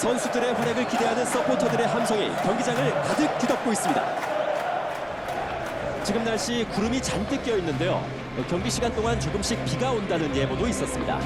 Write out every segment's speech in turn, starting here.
선수들의 활약을 기대하는 서포터들의 함성이 경기장을 가득 뒤덮고 있습니다. 지금 날씨 구름이 잔뜩 껴 있는데요. 경기 시간 동안 조금씩 비가 온다는 예보도 있었습니다.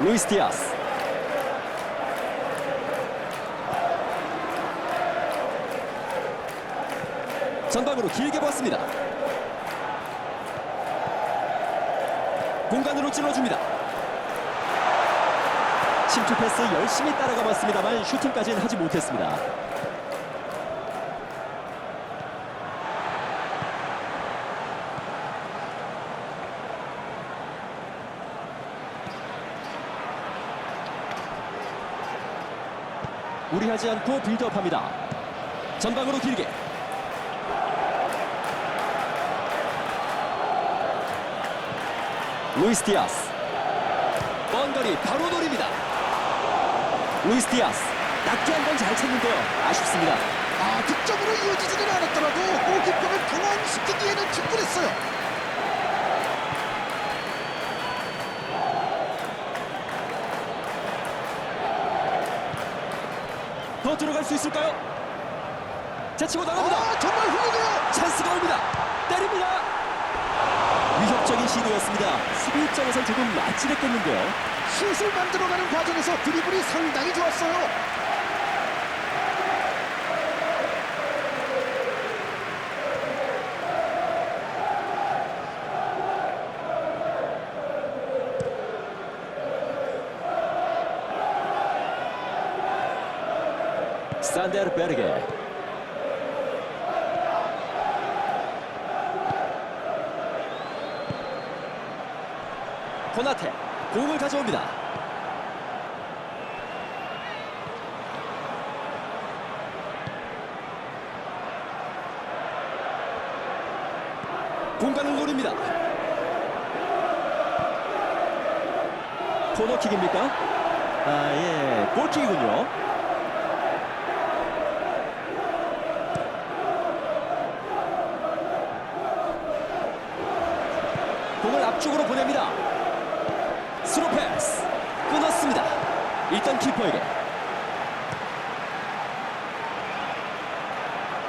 루이스 디아스 전방으로 길게 보았습니다. 공간으로 찔러줍니다. 침투 패스 열심히 따라가 봤습니다만 슈팅까지는 하지 못했습니다. 무리하지 않고 빌드업합니다. 전방으로 길게. 루이스 디아스. 먼 거리 바로 노립니다. 루이스 디아스. 낮게 한 번 잘 쳤는데요. 아쉽습니다. 아, 득점으로 이어지지는 않았더라도 골키퍼를 당황시키기에는 충분했어요. 들어갈 수 있을까요? 제치고 나갑니다. 아, 정말 훌륭해요. 찬스가 옵니다. 때립니다. 위협적인 시도였습니다. 수비 입장에서 조금 아찔했겠는데요. 슛을 만들어가는 과정에서 드리블이 상당히 좋았어요. 산데르 베르게 코나테 공을 가져옵니다. 공간을 노립니다. 코너킥입니까? 아, 예, 골킥이군요. 공을 앞쪽으로 보냅니다. 스루 패스 끊었습니다. 일단 키퍼에게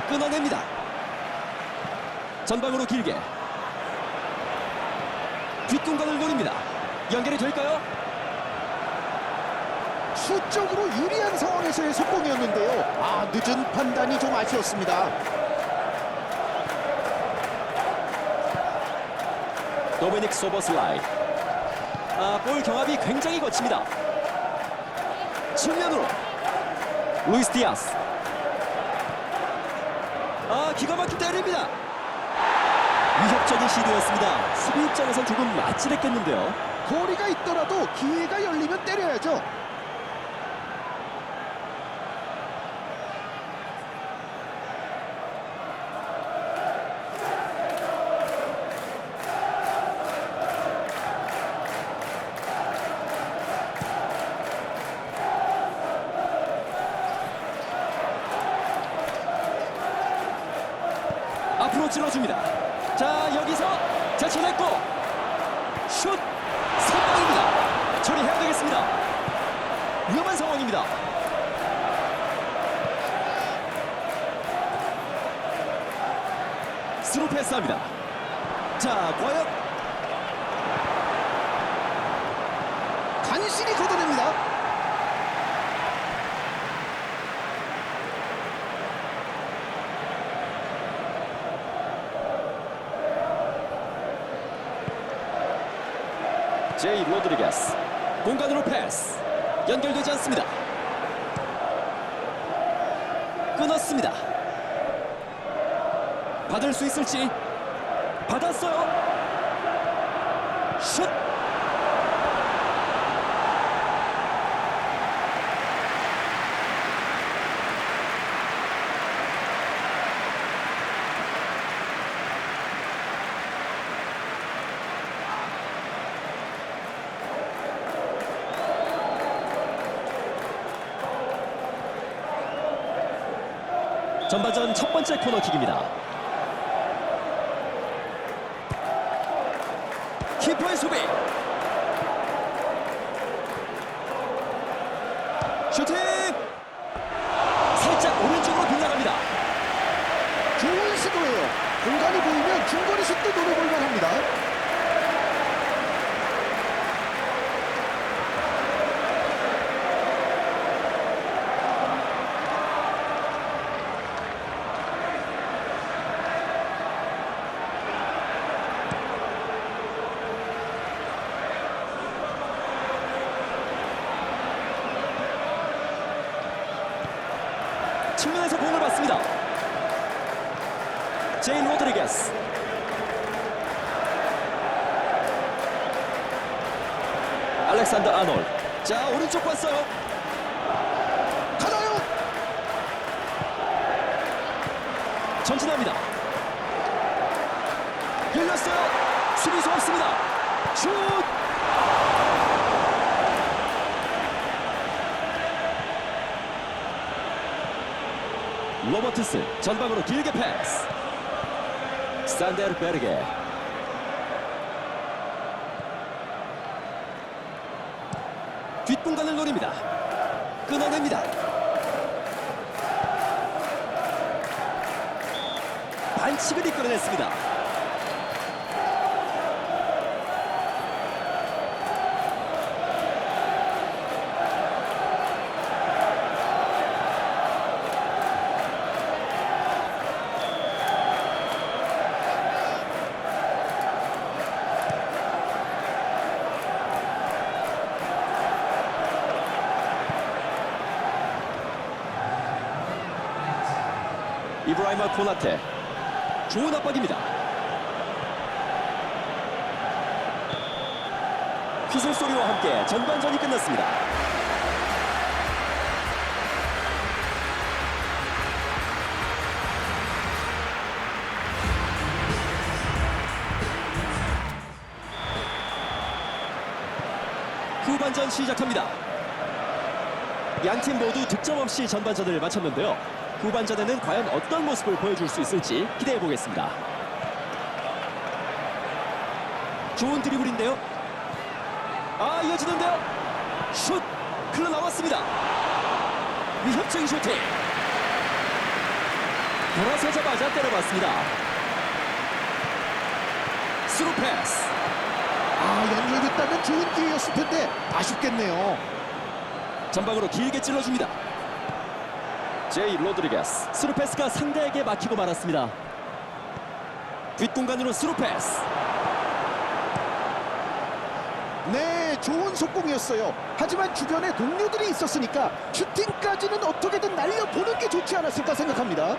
끊어냅니다. 전방으로 길게 뒷공간을 노립니다. 연결이 될까요? 수적으로 유리한 상황에서의 속공이었는데요. 아, 늦은 판단이 좀 아쉬웠습니다. 도미닉 소버슬라이 아, 볼 경합이 굉장히 거칩니다. 측면으로 루이스 디아스 아 기가 막히게 때립니다. 위협적인 시도였습니다. 수비 입장에선 조금 아찔했겠는데요. 거리가 있더라도 기회가 열리면 때려야죠. 앞으로 찔러줍니다. 자 여기서 제쳐냈고 슛 선방입니다. 처리해야 되겠습니다. 위험한 상황입니다. 스루 패스합니다. 자 과연 간신히 걷어냅니다. 제이 로드리게스 공간으로 패스 연결되지 않습니다. 끊었습니다. 받을 수 있을지 받았어요. 슛 전반전 첫 번째 코너킥입니다. 키퍼의 수비. 슈팅! 살짝 오른쪽으로 빗나갑니다. 좋은 시도예요. 공간이 보이면 중거리 슛도 노려볼 만 합니다. 측면에서 공을 받습니다. 제인 로드리게스. 알렉산더 아놀. 자 오른쪽 봤어요. 가나요? 전진합니다. 열렸어요. 수비수 없습니다. 슛! 로 버트스 전방으로 길게 패스. 산데르 베르게. 뒷공간을 노립니다. 끊어냅니다. 반칙을 이끌어냈습니다. 이브라이마 코나테 좋은 압박입니다. 휘슬 소리와 함께 전반전이 끝났습니다. 후반전 시작합니다. 양팀 모두 득점 없이 전반전을 마쳤는데요. 후반전에는 과연 어떤 모습을 보여줄 수 있을지 기대해 보겠습니다. 좋은 드리블인데요. 아 이어지는데요. 슛 흘러 나왔습니다. 위협적인 슈팅. 돌아서자마자 때려봤습니다. 스루 패스. 아, 연결됐다면 좋은 기회였을 텐데 아쉽겠네요. 전방으로 길게 찔러줍니다. 제이 로드리게스 스루 패스가 상대에게 막히고 말았습니다. 뒷공간으로 스루 패스. 네, 좋은 속공이었어요. 하지만 주변에 동료들이 있었으니까 슈팅까지는 어떻게든 날려보는 게 좋지 않았을까 생각합니다.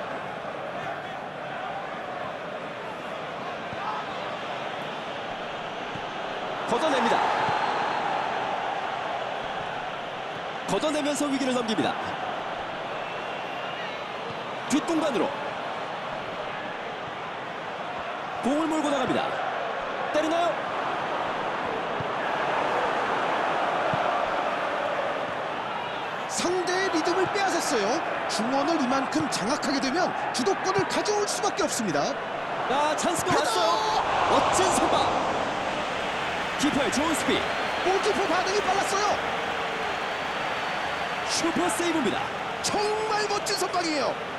걷어냅니다. 걷어내면서 위기를 넘깁니다. 뒷공간으로 공을 몰고 나갑니다. 때리나요? 상대의 리듬을 빼앗았어요. 중원을 이만큼 장악하게 되면 주도권을 가져올 수밖에 없습니다. 아 찬스가 왔어요. 멋진 선방. 키퍼의 좋은 스피. 골키퍼 반응이 빨랐어요. 슈퍼 세이브입니다. 정말 멋진 선방이에요.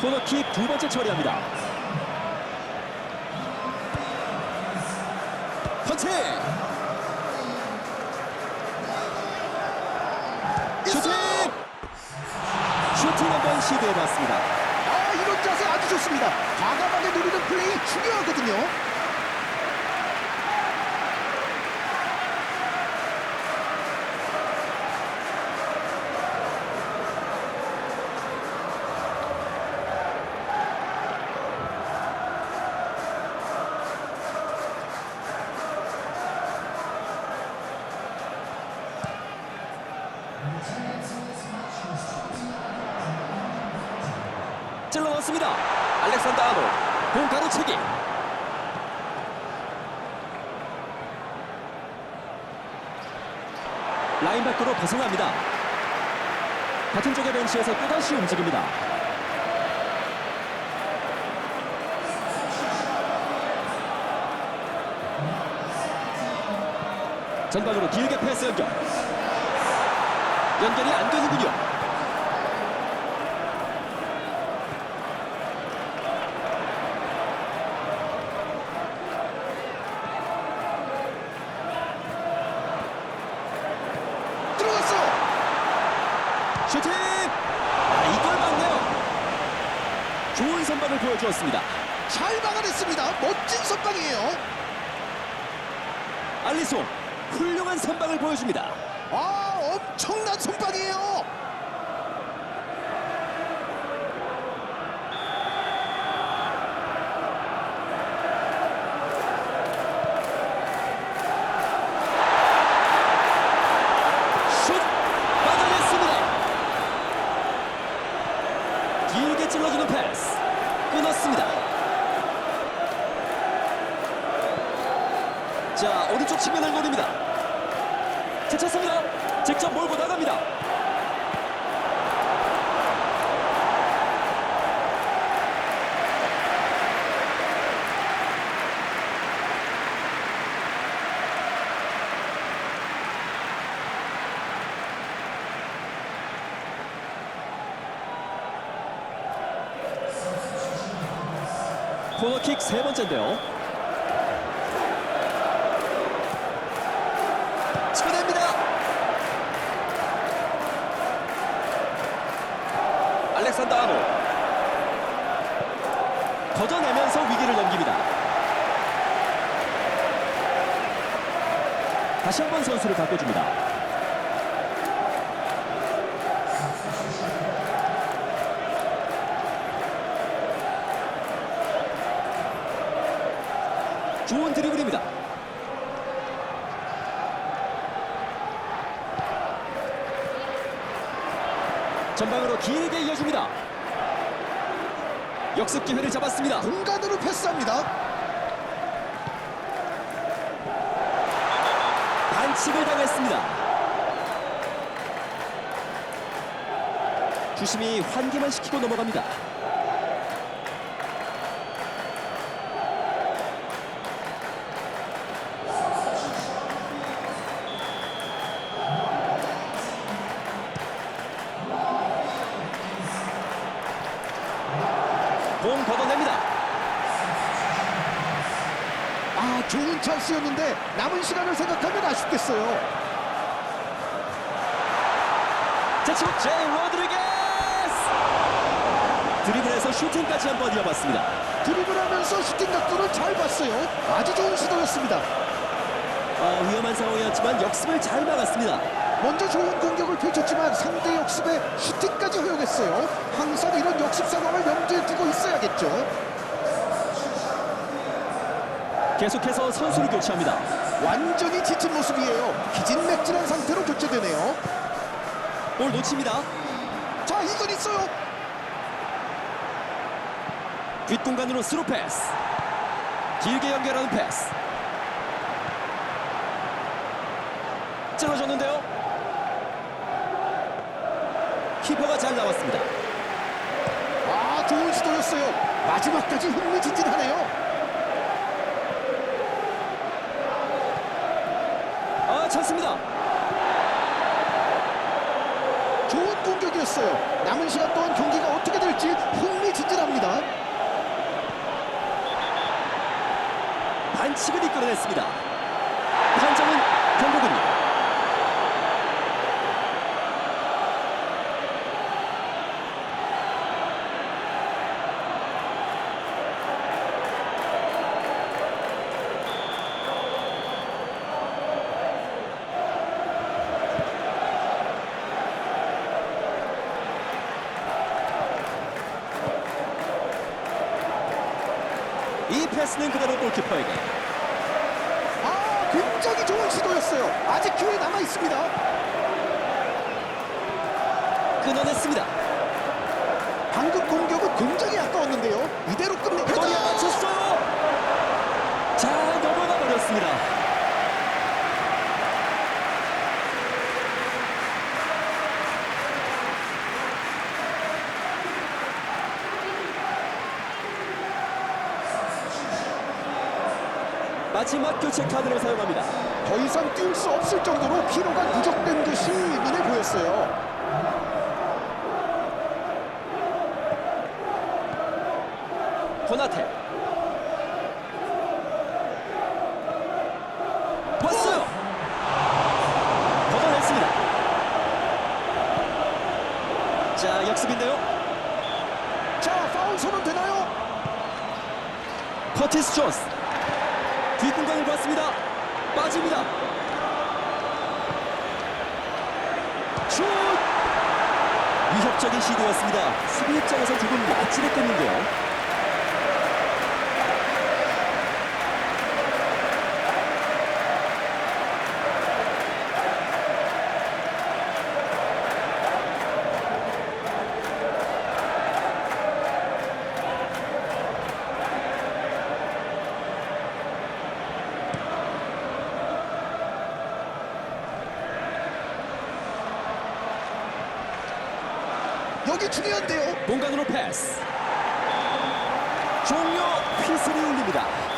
코너킥 두 번째 처리합니다. 펀치! 슈팅! 슈팅 한번 시도해봤습니다. 아, 이런 자세 아주 좋습니다. 과감하게 노리는 플레이 중요하거든요. 찔러 넣습니다. 알렉산더 아노 공 가로채기. 라인 밖으로 벗어납니다. 같은 쪽의 벤치에서 또다시 움직입니다. 전방으로 길게 패스 연결. 연결이 안 되는군요. 들어갔어. 슈팅! 아, 이걸 막네요. 좋은 선방을 보여주었습니다. 잘 막아냈습니다. 멋진 선방이에요. 알리송, 훌륭한 선방을 보여줍니다. 아, 엄청난 선방이에요. 슛! 막아냈습니다. 길게 찔러주는 패스. 끊었습니다. 자, 오른쪽 측면을 노립니다. 제쳤습니다. 직접 몰고 나갑니다. 코너킥 세 번째인데요. 치고냅니다. 알렉산더 아노. 걷어내면서 위기를 넘깁니다. 다시 한 번 선수를 바꿔줍니다. 전방으로 길게 이어줍니다. 역습 기회를 잡았습니다. 공간으로 패스합니다. 반칙을 당했습니다. 주심이 환기만 시키고 넘어갑니다. 아, 좋은 찬스였는데 남은 시간을 생각하면 아쉽겠어요. 제치고 제이 로드리게스 드리블에서 슈팅까지 한번 이어봤습니다. 드리블하면서 슈팅 각도를 잘 봤어요. 아주 좋은 시도였습니다. 아, 위험한 상황이었지만 역습을 잘 막았습니다. 먼저 좋은 공격을 펼쳤지만 상대 역습에 슈팅까지 허용했어요. 항상 이런 역습 상황을 염두에 두고 있어야겠죠. 계속해서 선수를 교체합니다. 완전히 지친 모습이에요. 기진맥진한 상태로 교체되네요. 볼 놓칩니다. 자, 이건 있어요. 뒷공간으로 스루 패스. 길게 연결하는 패스. 찔러줬는데요. 키퍼가 잘 나왔습니다. 아, 좋은 시도였어요. 마지막까지 흥미진진하네요. 있습니다. 그 판정은 경고군요. 이 패스는 그대로 골키퍼에게 기회 남아 있습니다. 끊어냈습니다. 방금 공격은 굉장히 아까웠는데요. 이대로 끝내. 머리에 맞췄어요. 자 넘어가 버렸습니다. 마지막 교체 카드를 사용합니다. 더 이상 뛸 수 없을 정도로 피로가 누적된 듯이 눈에 보였어요. 코나테 왔어요. 걷어냈습니다. 자 역습인데요. 자, 파울 선언 되나요? 커티스 존스 뒷공간을 봤습니다. 빠집니다. 슛! 위협적인 시도였습니다. 수비 입장에서 조금 아찔했겠는데요. 여기 중요한데요. 공간으로 패스. 종료 휘슬이 울립니다.